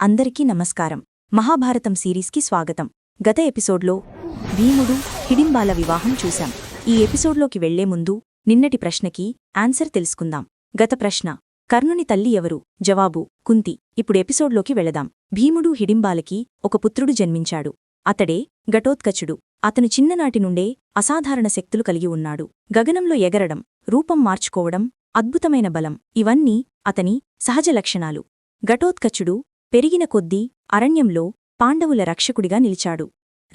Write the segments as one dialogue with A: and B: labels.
A: అందరికీ నమస్కారం. మహాభారతం సిరీస్కి స్వాగతం. గత ఎపిసోడ్లో భీముడు హిడింబాల వివాహం చూశాం. ఈ ఎపిసోడ్లోకి వెళ్ళే ముందు నిన్నటి ప్రశ్నకి ఆన్సర్ తెలుసుకుందాం. గత ప్రశ్న కర్ణుని తల్లి ఎవరు? జవాబు కుంతి. ఇప్పుడు ఎపిసోడ్లోకి వెళదాం. భీముడు హిడింబాలకి ఒక పుత్రుడు జన్మించాడు. అతడే ఘటోత్కచుడు. అతను చిన్ననాటి నుండే అసాధారణ శక్తులు కలిగి ఉన్నాడు. గగనంలో ఎగరడం రూపం మార్చుకోవడం అద్భుతమైన బలం. ఇవన్నీ అతని సహజ లక్షణాలు. ఘటోత్కచుడు పెరిగిన కొద్దీ అరణ్యంలో పాండవుల రక్షకుడిగా నిలిచాడు.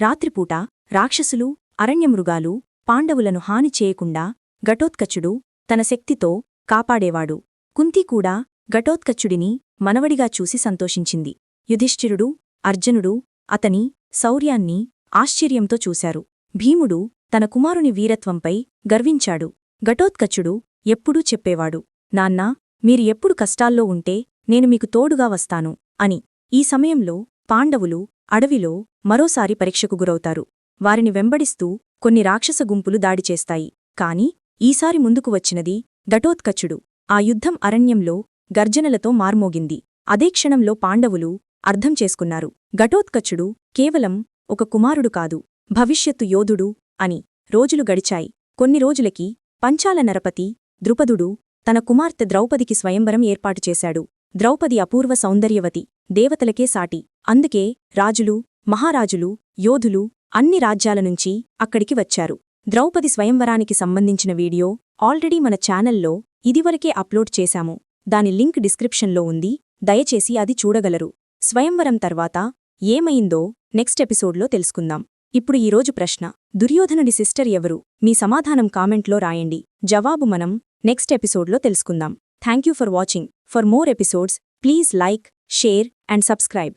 A: రాత్రిపూట రాక్షసులు అరణ్యమృగాలు పాండవులను హాని చేయకుండా ఘటోత్కచుడు తన శక్తితో కాపాడేవాడు. కుంతి కూడా ఘటోత్కచుడిని మనవడిగా చూసి సంతోషించింది. యుధిష్ఠిరుడు అర్జునుడు అతని శౌర్యాన్ని ఆశ్చర్యంతో చూశారు. భీముడు తన కుమారుని వీరత్వంపై గర్వించాడు. ఘటోత్కచుడు ఎప్పుడూ చెప్పేవాడు నాన్నా మీరు ఎప్పుడు కష్టాల్లో ఉంటే నేను మీకు తోడుగా వస్తాను. అని. ఈ సమయంలో పాండవులు అడవిలో మరోసారి పరీక్షకు గురవుతారు. వారిని వెంబడిస్తూ కొన్ని రాక్షస గుంపులు దాడి చేస్తాయి. కాని ఈసారి ముందుకు వచ్చినది ఘటోత్కచుడు. ఆ యుద్ధం అరణ్యంలో గర్జనలతో మార్మోగింది. అదే క్షణంలో పాండవులు అర్థం చేసుకున్నారు. ఘటోత్కచుడు కేవలం ఒక కుమారుడు కాదు. భవిష్యత్తు యోధుడు అని రోజులు గడిచాయి. కొన్ని రోజులకి పంచాల నరపతి ద్రుపదుడు తన కుమార్తె ద్రౌపదికి స్వయంవరం ఏర్పాటు చేశాడు. ద్రౌపది అపూర్వ సౌందర్యవతి దేవతలకే సాటి. అందుకే రాజులు మహారాజులు యోధులు అన్ని రాజ్యాల నుంచి అక్కడికి వచ్చారు. ద్రౌపది స్వయంవరానికి సంబంధించిన వీడియో ఆల్రెడీ మన ఛానల్లో ఇదివరకే అప్లోడ్ చేశాము. దాని లింక్ డిస్క్రిప్షన్లో ఉంది. దయచేసి అది చూడగలరు. స్వయంవరం తర్వాత ఏమైందో నెక్స్ట్ ఎపిసోడ్లో తెలుసుకుందాం. ఇప్పుడు ఈరోజు ప్రశ్న. దుర్యోధనుడి సిస్టర్ ఎవరు? మీ సమాధానం కామెంట్లో రాయండి. జవాబు మనం నెక్స్ట్ ఎపిసోడ్లో తెలుసుకుందాం. Thank you for watching. For more episodes, please like, share and subscribe.